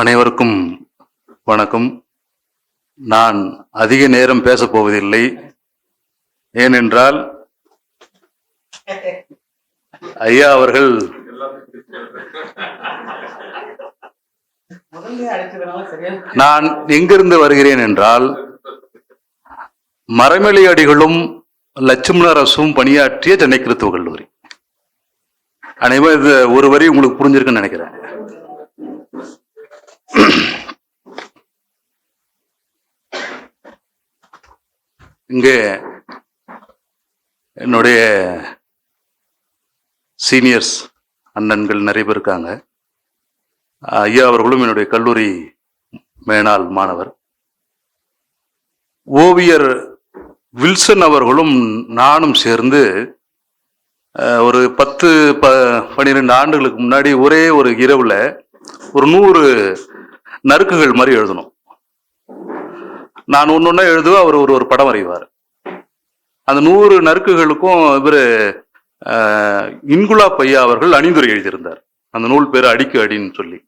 அனைவருக்கும் வணக்கம். நான் அதிக நேரம் பேசப் போவதில்லை. ஏனென்றால் ஐயா அவர்கள் நான் எங்கிருந்து வருகிறேன் என்றால் மரமெளி அடிகளும் லட்சுமணரசும் பணியாற்றிய சென்னை கிறித்துவ கல்லூரி. அனைவரும் இது ஒரு வரி உங்களுக்கு புரிஞ்சிருக்குன்னு நினைக்கிறேன். இங்கே என்னுடைய சீனியர்ஸ் அண்ணன்கள் நிறைய பேர் இருக்காங்க. ஐயா அவர்களும் என்னுடைய கல்லூரி மேனாள் மாணவர். ஓவியர் வில்சன் அவர்களும் நானும் சேர்ந்து ஒரு பத்து ப பன்னிரெண்டு ஆண்டுகளுக்கு முன்னாடி ஒரே ஒரு இரவில் ஒரு நூறு நறுக்குகள் மாதிரி எழுதணும். நான் ஒன்று ஒன்றா எழுதுவேன் அவர் ஒரு ஒரு படம் வரைவார். அந்த நூறு நறுக்குகளுக்கும் இவர் இன்குலா பையா அவர்கள் அணிந்துரை எழுதியிருந்தார். அந்த நூல் பேர் அடிக்கு அடின்னு சொல்லி.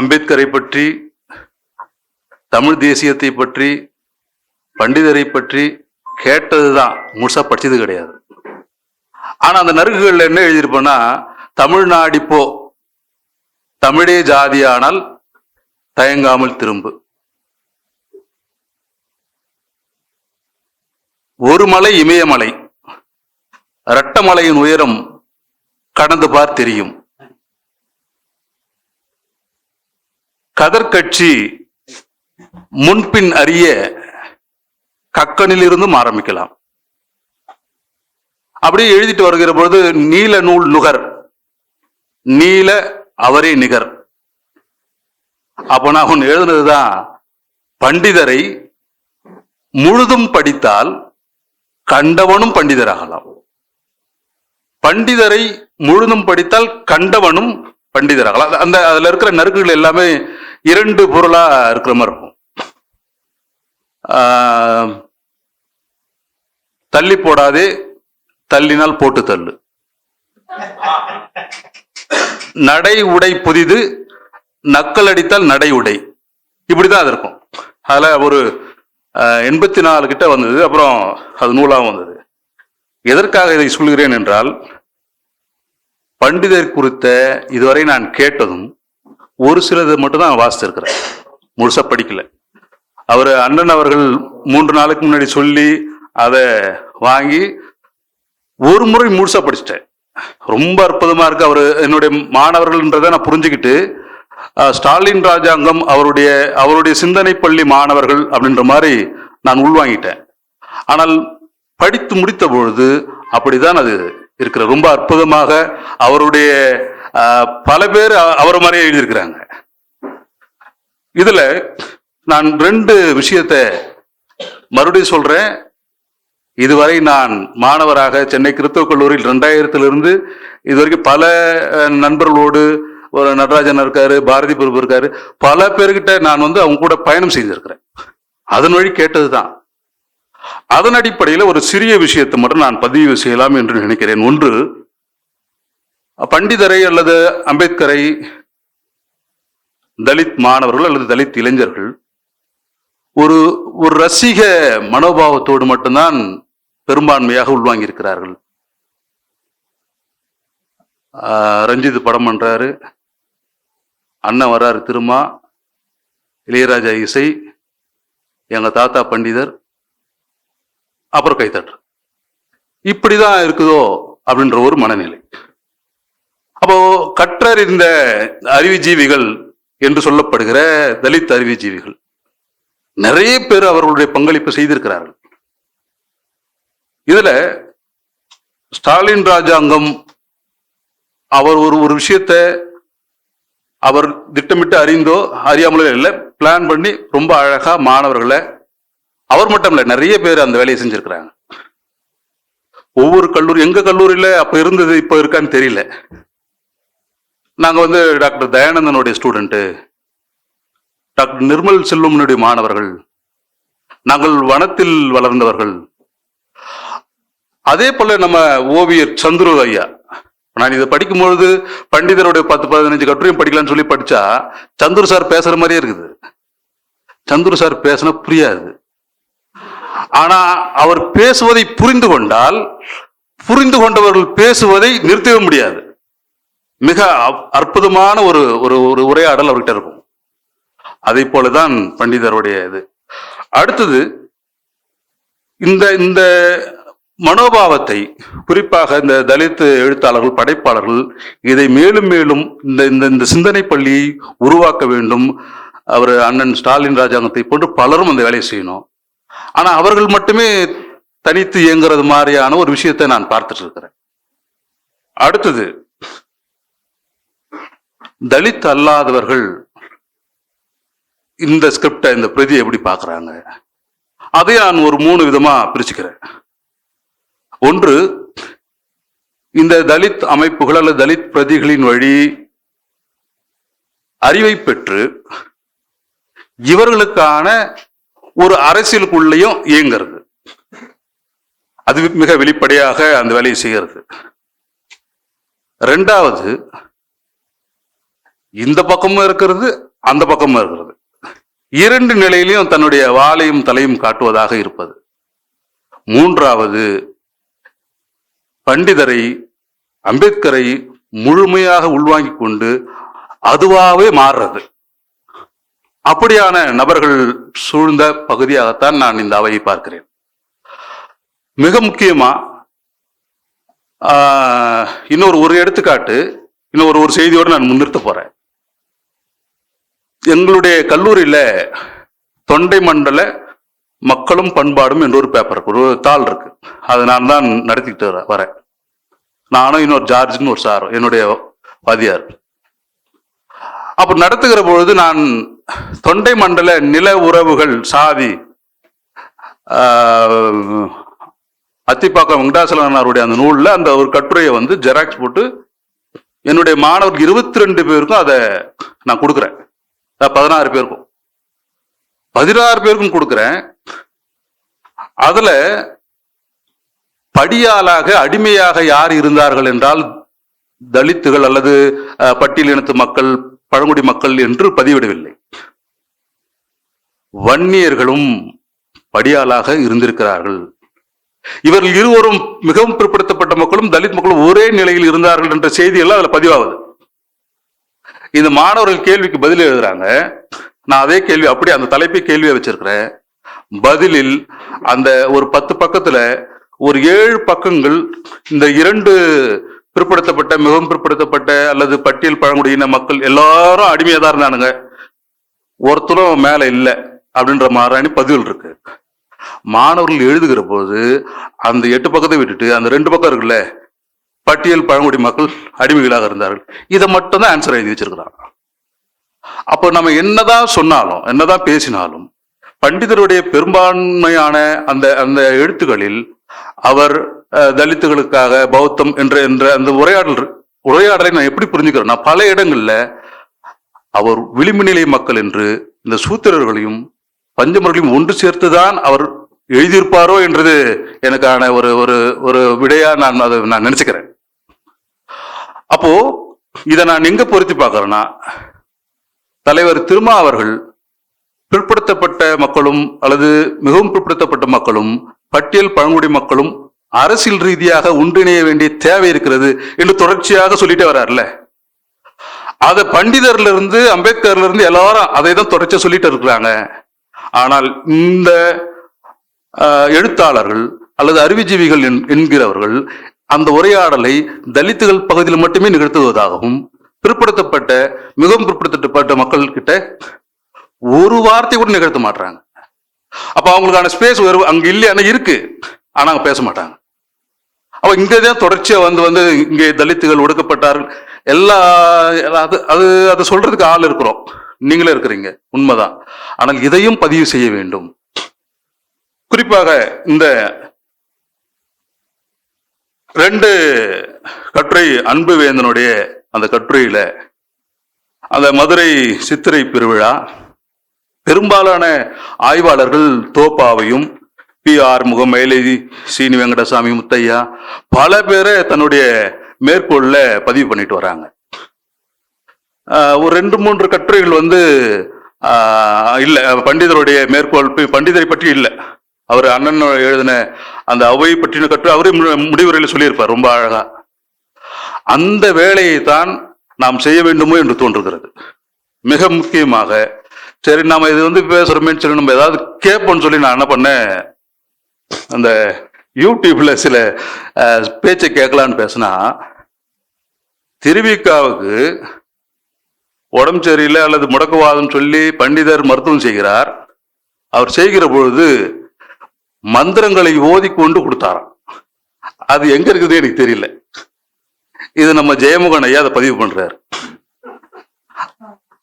அம்பேத்கரை பற்றி தமிழ் தேசியத்தை பற்றி பண்டிதரை பற்றி கேட்டது தான் முழுசாக படித்தது கிடையாது. ஆனால் அந்த நறுக்குகளில் என்ன எழுதியிருப்பேன்னா தமிழ்நாடிப்போ தமிழே ஜாதியானால் தயங்காமல் திரும்பு. ஒரு மலை இமயமலை இரட்டமலையின் உயரம் கடந்து பார் தெரியும். கதற்கட்சி முன்பின் அறிய கக்கனிலிருந்தும் ஆரம்பிக்கலாம். அப்படியே எழுதிட்டு வருகிற பொழுது நீல நூல் நுகர் நீல அவரே நிகர். அப்ப நான் ஒன்று எழுதுனதுதான் பண்டிதரை முழுதும் படித்தால் கண்டவனும் பண்டிதராகலாம். பண்டிதரை முழுதும் படித்தால் கண்டவனும் பண்டிதராகலாம். அந்த அதுல இருக்கிற நறுக்குகள் எல்லாமே இரண்டு பொருளா இருக்கிற மாதிரி இருக்கும். ஆஹ், தள்ளி போடாதே தள்ளினால் போட்டு தள்ளு. நடை உடை புதிது நக்கல் அடித்தால் நடை உடை. இப்படிதான் அது இருக்கும். அதுல ஒரு எண்பத்தி நாலு கிட்ட வந்தது அப்புறம் அது நூலாக வந்தது. எதற்காக இதை சொல்கிறேன் என்றால் பண்டிதர் குறித்த இதுவரை நான் கேட்டதும் ஒரு சிலது மட்டும் தான் வாசிச்சிருக்கிறேன் முழுசா படிக்கல. அவர் அண்ணன் அவர்கள் மூன்று நாளுக்கு முன்னாடி சொல்லி அதை வாங்கி ஒரு முறை முழுசா படிச்சிட்டேன் ரொம்ப அற்புதமா இருக்கு. அவர் என்னுடைய மாணவர்கள்ன்றதை நான் புரிஞ்சுக்கிட்டு ஸ்டாலின் ராஜாங்கம் அவருடைய அவருடைய சிந்தனை பள்ளி மாணவர்கள் அப்படின்ற மாதிரி நான் உள்வாங்கிட்டேன். ஆனால் படித்து முடித்த பொழுது அப்படிதான் அது இருக்கிற ரொம்ப அற்புதமாக அவருடைய பல பேர் அவர் மாதிரியே எழுதியிருக்கிறாங்க. இதுல நான் ரெண்டு விஷயத்தை மறுபடியும் சொல்றேன். இதுவரை நான் மாணவராக சென்னை கிறிஸ்தவ கல்லூரியில் ரெண்டாயிரத்திலிருந்து இதுவரைக்கும் பல நண்பர்களோடு ஒரு நடராஜன் இருக்காரு பாரதி பிரபு இருக்காரு. பல பேர்கிட்ட நான் வந்து அவங்க கூட பயணம் செய்திருக்கிறேன். அதன் வழி கேட்டதுதான். அதன் அடிப்படையில் ஒரு சிறிய விஷயத்தை மட்டும் நான் பதிவு செய்யலாம் என்று நினைக்கிறேன். ஒன்று பண்டிதரை அல்லது அம்பேத்கரை தலித் மாணவர்கள் அல்லது தலித் இளைஞர்கள் ஒரு ஒரு ரசிக மனோபாவத்தோடு மட்டும்தான் பெரும்பான்மையாக உள்வாங்கி இருக்கிறார்கள் ரஞ்சித் படம் பண்றாரு. அண்ணன் வர்றாரு திருமா. இளையராஜா இசை. எங்க தாத்தா பண்டிதர். அப்புறம் கைத்தட்டு இப்படிதான் இருக்குதோ அப்படின்ற ஒரு மனநிலை. அப்போ கற்றறிந்த அறிவுஜீவிகள் என்று சொல்லப்படுகிற தலித் அறிவுஜீவிகள். நிறைய பேர் அவர்களுடைய பங்களிப்பு செய்திருக்கிறார்கள். இதுல ஸ்டாலின் ராஜாங்கம் அவர் ஒரு ஒரு விஷயத்தை அவர் திட்டமிட்டு அறிந்தோ அறியாமலோ இல்லை பிளான் பண்ணி ரொம்ப அழகா மாணவர்களை அவர் மட்டும் இல்லை நிறைய பேர் அந்த வேலையை செஞ்சிருக்கிறாங்க. ஒவ்வொரு கல்லூரி எங்க கல்லூரியில அப்ப இருந்தது இப்ப இருக்கான்னு தெரியல. நாங்க வந்து டாக்டர் தயானந்தனுடைய ஸ்டூடெண்ட்டு டாக்டர் நிர்மல் செல்வமனுடைய மாணவர்கள் நாங்கள் வனத்தில் வளர்ந்தவர்கள். அதே போல நம்ம ஓவியர் சந்துரு ஐயா நான் இதை படிக்கும்பொழுது பண்டிதருடைய பத்து பதினஞ்சு கட்டுரையும் படிக்கலாம்னு சொல்லி படிச்சா சந்துரு சார் பேசுற மாதிரியே இருக்குது. சந்துரு சார் பேசினா புரியாது. ஆனா அவர் பேசுவதை புரிந்து கொண்டால் புரிந்து கொண்டவர்கள் பேசுவதை நிறுத்தவே முடியாது. மிக அப்- அற்புதமான ஒரு ஒரு ஒரு உரையாடல் அவர்கிட்ட இருக்கும். அதை போலதான் பண்டிதருடைய இது. அடுத்தது இந்த இந்த மனோபாவத்தை குறிப்பாக இந்த தலித் எழுத்தாளர்கள் படைப்பாளர்கள் இதை மேலும் மேலும் இந்த இந்த இந்த சிந்தனை பள்ளியை உருவாக்க வேண்டும். அவர் அண்ணன் ஸ்டாலின் ராஜாங்கத்தை போன்று பலரும் அந்த வேலையை செய்யணும். ஆனா அவர்கள் மட்டுமே தனித்து இயங்குறது மாதிரியான ஒரு விஷயத்தை நான் பார்த்துட்டு இருக்கிறேன். அடுத்தது தலித் அல்லாதவர்கள் இந்த ஸ்கிரிப்டை இந்த பிரதியை எப்படி பார்க்குறாங்க? அதை நான் ஒரு மூணு விதமா பிரிச்சுக்கிறேன். ஒன்று இந்த தலித் அமைப்புகள் அல்லது தலித் பிரதிகளின் வழி அறிவை பெற்று இவர்களுக்கான ஒரு அரசியலுக்குள்ளேயும் இயங்குறது. அது மிக வெளிப்படையாக அந்த வேலையை செய்கிறது. ரெண்டாவது இந்த பக்கமும் இருக்கிறது அந்த பக்கமும் இருக்கிறது. இரண்டு நிலையிலையும் தன்னுடைய வாளையும் தலையும் காட்டுவதாக இருப்பது. மூன்றாவது பண்டிதரை அம்பேத்கரை முழுமையாக உள்வாங்கிக் கொண்டு அதுவாகவே மாறுறது. அப்படியான நபர்கள் சூழ்ந்த பகுதியாகத்தான் நான் இந்த அவையை பார்க்கிறேன். மிக முக்கியமா இன்னொரு ஒரு எடுத்துக்காட்டு இன்னொரு ஒரு செய்தியோடு நான் முன்னிறுத்த போறேன். எங்களுடைய கல்லூரியில தொண்டை மண்டல மக்களும் பண்பாடும் என்ற ஒரு பேப்பர் இருக்கு. ஒரு தாள் இருக்கு. அதை நான் தான் நடத்திக்கிட்டு வர- வரேன். நானும் இன்னொரு ஜார்ஜ்னு ஒரு சார் என்னுடைய வாதியார் அப்ப நடத்துகிற பொழுது நான் தொண்டை மண்டல நில உறவுகள் சாதி அத்திப்பாக்கம் வெங்கடாசலனாருடைய அந்த நூலில் அந்த ஒரு கட்டுரையை வந்து ஜெராக்ஸ் போட்டு என்னுடைய மாணவர்கள் இருபத்தி ரெண்டு பேருக்கும் அதை நான் கொடுக்குறேன். நான் பதினாறு பேருக்கும். பதினாறு பேருக்கும் கொடுக்குறேன். அதுல படியாளாக அடிமையாக யார் இருந்தார்கள் என்றால் தலித்துகள் அல்லது பட்டியலினத்து மக்கள் பழங்குடி மக்கள் என்று பதிவிடவில்லை. வன்னியர்களும் படியாளாக இருந்திருக்கிறார்கள். இவர்கள் இருவரும் மிகவும் பிற்படுத்தப்பட்ட மக்களும் தலித் மக்களும் ஒரே நிலையில் இருந்தார்கள் என்ற செய்தியெல்லாம் அதுல பதிவாகுது. இந்த மாணவர்கள் கேள்விக்கு பதில் எழுதுறாங்க. நான் அதே கேள்வி அப்படியே அந்த தலைப்பை கேள்வியை வச்சிருக்கிறேன். பதிலில் அந்த ஒரு பத்து பக்கத்துல ஒரு ஏழு பக்கங்கள் இந்த இரண்டு பிற்படுத்தப்பட்ட மிகவும் பிற்படுத்தப்பட்ட அல்லது பட்டியல் பழங்குடியின மக்கள் எல்லாரும் அடிமையா தான் இருந்தானுங்க. ஒருத்தரும் மேல இல்லை அப்படின்ற மாதிரியான பதில் இருக்கு. மாணவர்கள் எழுதுகிற போது அந்த எட்டு பக்கத்தை விட்டுட்டு அந்த ரெண்டு பக்கம் இருக்குல்ல பட்டியல் பழங்குடி மக்கள் அடிமைகளாக இருந்தார்கள். இதை மட்டும் தான் ஆன்சர் எழுதி வச்சிருக்கிறாங்க. அப்போ நம்ம என்னதான் சொன்னாலும் என்னதான் பேசினாலும் பண்டிதருடைய பெரும்பான்மையான அந்த அந்த எழுத்துக்களில் அவர் தலித்துகளுக்காக பௌத்தம் என்ற என்ற அந்த உரையாடல் உரையாடலை நான் எப்படி புரிஞ்சுக்கிறேன்? நான் பல இடங்கள்ல அவர் விளிம்பு நிலை மக்கள் என்று இந்த சூத்திரர்களையும் பஞ்சமர்களையும் ஒன்று சேர்த்துதான் அவர் எழுதியிருப்பாரோ என்றது எனக்கான ஒரு ஒரு ஒரு விடையா நான் அதை நான் நினைச்சுக்கிறேன். அப்போ இதை நான் எங்க பொருத்தி பார்க்கறேன்னா தலைவர் திருமா அவர்கள் பிற்படுத்தப்பட்ட மக்களும் அல்லது மிகவும் பிற்படுத்தப்பட்ட மக்களும் பட்டியல் பழங்குடி மக்களும் அரசியல் ரீதியாக ஒன்றிணைய வேண்டிய தேவை இருக்கிறது என்று தொடர்ச்சியாக சொல்லிட்டே வர்றாருல்ல அதை பண்டிதர்ல இருந்து அம்பேத்கர்ல இருந்து எல்லாரும் அதை தான் தொடர்ச்சியா சொல்லிட்டு இருக்கிறாங்க. ஆனால் இந்த எழுத்தாளர்கள் அல்லது அறிவுஜீவிகள் என்- என்கிறவர்கள் அந்த உரையாடலை தலித்துகள் பகுதியில் மட்டுமே நிகழ்த்துவதாகவும் பிற்படுத்தப்பட்ட மிகவும் பிற்படுத்தப்பட்ட மக்கள் கிட்ட ஒரு வார்த்தை கூட நிகழ்த்த மாட்டாங்க அப்ப அவங்களுக்கான ஸ்பேஸ் அங்க இல்லையான இருக்கு? ஆனா அவங்க பேச மாட்டாங்க. அப்ப இங்கதான் தொடர்ச்சியா வந்து வந்து இங்கே தலித்துகள் ஒடுக்கப்பட்டார்கள். எல்லா அது அது அதை சொல்றதுக்கு ஆள் இருக்கிறோம். நீங்களே இருக்கிறீங்க. உண்மைதான். ஆனால் இதையும் பதிவு செய்ய வேண்டும். குறிப்பாக இந்த ரெண்டு கட்டுரை அன்பு வேந்தனுடைய அந்த கட்டுரையில அந்த மதுரை சித்திரை பெருவிழா பெரும்பாலான ஆய்வாளர்கள் தோப்பாவையும் பி ஆர் முகம் மயிலை சீனி வெங்கடசாமி முத்தையா பல பேரை தன்னுடைய மேற்கோள்ல பதிவு பண்ணிட்டு வராங்க. ஒரு ரெண்டு மூன்று கட்டுரைகள் வந்து இல்லை பண்டிதருடைய மேற்கோள் பண்டிதரை பற்றி இல்லை. அவர் அண்ணன் எழுதின அந்த அவை பற்றின கட்டுரை அவரே மு- முடிவுரையில் சொல்லியிருப்பார் ரொம்ப அழகா. அந்த வேலையை தான் நாம் செய்ய வேண்டுமோ என்று தோன்றுகிறது. மிக முக்கியமாக சரி நாம இது வந்து பேசுறோமே சொல்லி நம்ம ஏதாவது கேட்போம்னு சொல்லி நான் என்ன பண்ணேன்? அந்த யூடியூப்ல சில பேச்சை கேட்கலான்னு பேசினா திருவிக்காவுக்கு உடம்பு சரியில்லை அல்லது முடக்குவாதம் சொல்லி பண்டிதர் மருத்துவம் செய்கிறார். அவர் செய்கிற பொழுது மந்திரங்களை ஓதி கொண்டு கொடுத்தாராம். அது எங்க இருக்குது எனக்கு தெரியல. இது நம்ம ஜெயமுகன் ஐயா அதை பதிவு பண்றாரு.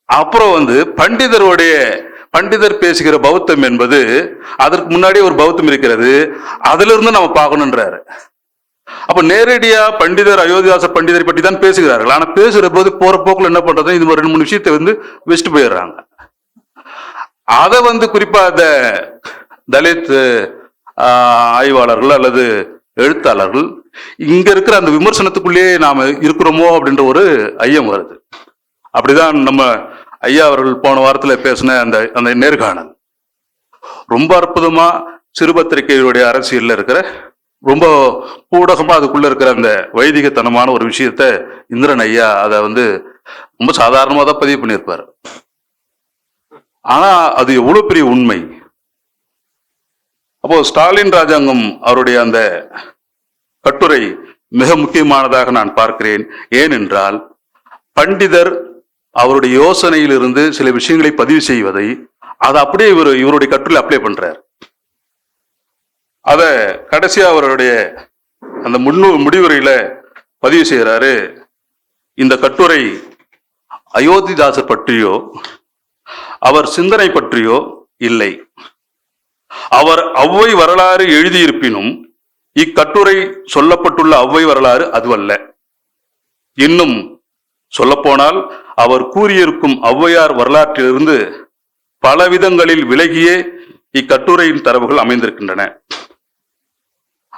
அப்புறம் வந்து பண்டிதருடைய பண்டிதர் பேசுகிற பௌத்தம் என்பது அதற்கு முன்னாடி ஒரு பௌத்தம் இருக்கிறது அதுல இருந்து நம்ம பார்க்கணுன்றாரு அப்ப நேரடியா பண்டிதர் அயோத்தியாச பண்டிதரை பற்றி தான் பேசுகிறார்கள். ஆனா பேசுகிற போது போற போக்குல என்ன பண்றது இது ஒரு ரெண்டு மூணு விஷயத்தை வந்து வச்சுட்டு போயிடுறாங்க. அதை வந்து குறிப்பா அந்த தலித் ஆய்வாளர்கள் அல்லது எழுத்தாளர்கள் இங்க இருக்கிற அந்த விமர்சனத்துக்குள்ளேயே நாம இருக்கிறோமோ அப்படின்ற ஒரு ஐயம் வருது. அப்படிதான் நம்ம ஐயா அவர்கள் போன வாரத்துல பேசின அந்த அந்த நேர்காணல். ரொம்ப அற்புதமா சிறுபத்திரிகையுடைய அரசியல்ல இருக்கிற ரொம்ப ஊடகமா அதுக்குள்ள இருக்கிற அந்த வைதிகத்தனமான ஒரு விஷயத்த இந்திரன் ஐயா அதை வந்து ரொம்ப சாதாரணமாக தான் பதிவு பண்ணியிருப்பார். ஆனா அது எவ்வளவு பெரிய உண்மை. அப்போ ஸ்டாலின் ராஜாங்கம் அவருடைய அந்த கட்டுரை மிக முக்கியமானதாக நான் பார்க்கிறேன். ஏனென்றால் பண்டிதர் அவருடைய யோசனையிலிருந்து சில விஷயங்களை பதிவு செய்வதை அதை அப்படியே இவர் இவருடைய கட்டுரையில் அப்ளை பண்றார். அத கடைசியா அவருடைய அந்த முன்னு முடிவுரையில பதிவு செய்கிறாரு இந்த கட்டுரை அயோத்திதாசர் பற்றியோ அவர் சிந்தனை பற்றியோ இல்லை. அவர் ஔவை வரலாறு எழுதியிருப்பினும் இக்கட்டுரை சொல்லப்பட்டுள்ள அவ்வை வரலாறு அதுவல்ல. இன்னும் சொல்லப்போனால் அவர் கூறியிருக்கும் ஔவையார் வரலாற்றிலிருந்து பல விதங்களில் விலகியே இக்கட்டுரையின் தரவுகள் அமைந்திருக்கின்றன.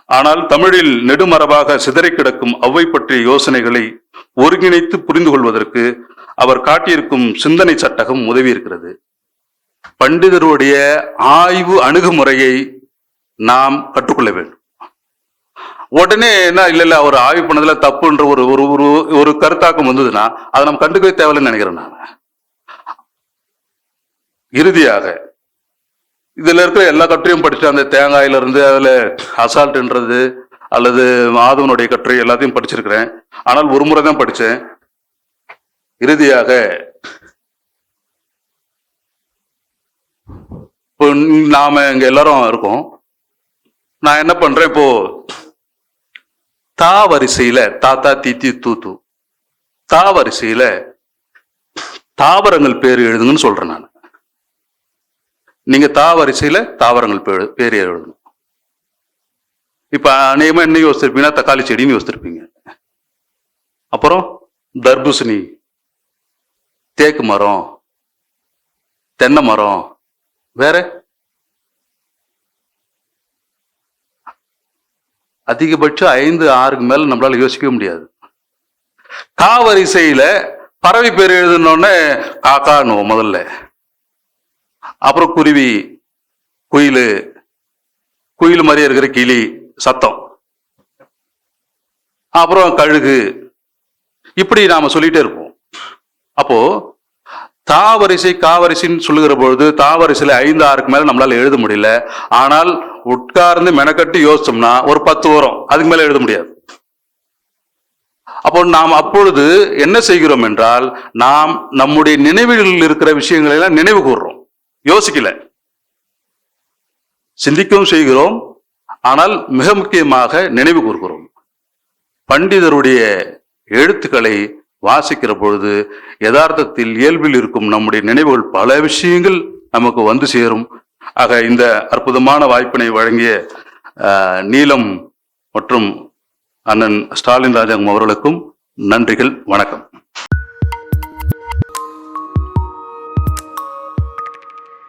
ஆனால் தமிழில் நெடுமரபாக சிதறிக் கிடக்கும் ஔவை பற்றிய யோசனைகளை ஒருங்கிணைத்து புரிந்து கொள்வதற்கு அவர் காட்டியிருக்கும் சிந்தனை சட்டகம் உதவி இருக்கிறது பண்டிதருடைய ஆய்வு அணுகுமுறையை நாம் கற்றுக்கொள்ள வேண்டும். உடனே என்ன இல்ல இல்லை அவர் ஆய்வு பண்ணதுல தப்புன்ற ஒரு ஒரு ஒரு ஒரு கருத்தாக்கம் வந்ததுன்னா அதை நம்ம கண்டுக்கவே தேவையில்லைன்னு நினைக்கிறேன் நான். இறுதியாக இதுல இருக்கிற எல்லா கட்டுரையும் படிச்சு அந்த தேங்காயில இருந்து அதுல அசால்ட்ன்றது அல்லது மாதவனுடைய கட்டுரை எல்லாத்தையும் படிச்சிருக்கிறேன். ஆனால் ஒரு முறை தான் படிச்சேன். இறுதியாக இப்போ நாம இங்க எல்லாரும் இருக்கோம். நான் என்ன பண்றேன்? இப்போ தா வரிசையில தாத்தா தீத்தி தூத்து தா வரிசையில தாவரங்கள் பேர் எழுதுங்கன்னு சொல்றேன் நான். நீங்க தா வரிசையில தாவரங்கள் பேர் பேர் எழுதணும். இப்ப அநேகமா என்ன யோசிச்சிருப்பீங்கன்னா தக்காளி செடின்னு யோசிச்சிருப்பீங்க. அப்புறம் தர்பூசணி தேக்கு மரம் தென்னை மரம் வேற? அதிகபட்சம் ஐந்து ஆறுக்கு மேல நம்மளால யோசிக்கவே முடியாது. கா வரிசையில பறவை பேர் எழுதுனோடனே காக்கானுவோம் முதல்ல. அப்புறம் குருவி குயில் குயில் மாதிரியே இருக்கிற கிளி சத்தம். அப்புறம் கழுகு. இப்படி நாம சொல்லிட்டே இருப்போம். அப்போ தாவரிசை காவரிசைன்னு சொல்லுகிற பொழுது தாவரிசையில் ஐந்து ஆறுக்கு மேலே நம்மளால் எழுத முடியல. ஆனால் உட்கார்ந்து மெனக்கட்டு யோசிச்சோம்னா ஒரு பத்து வரும் அதுக்கு மேலே எழுத முடியாது. அப்போ நாம் அப்பொழுது என்ன செய்கிறோம் என்றால் நாம் நம்முடைய நினைவில் இருக்கிற விஷயங்களை எல்லாம் நினைவு கூறுறோம். யோசிக்கல. சிந்திக்கவும் செய்கிறோம். ஆனால் மிக முக்கியமாக நினைவு கூறுகிறோம். பண்டிதருடைய எழுத்துக்களை வாசிக்கிற பொழுது யதார்த்தத்தில் இயல்பில் இருக்கும் நம்முடைய நினைவுகள் பல விஷயங்கள் நமக்கு வந்து சேரும். ஆக இந்த அற்புதமான வாய்ப்பினை வழங்கிய நீலம் மற்றும் அண்ணன் ஸ்டாலின் ராஜாங்கம் அவர்களுக்கும் நன்றிகள் வணக்கம்.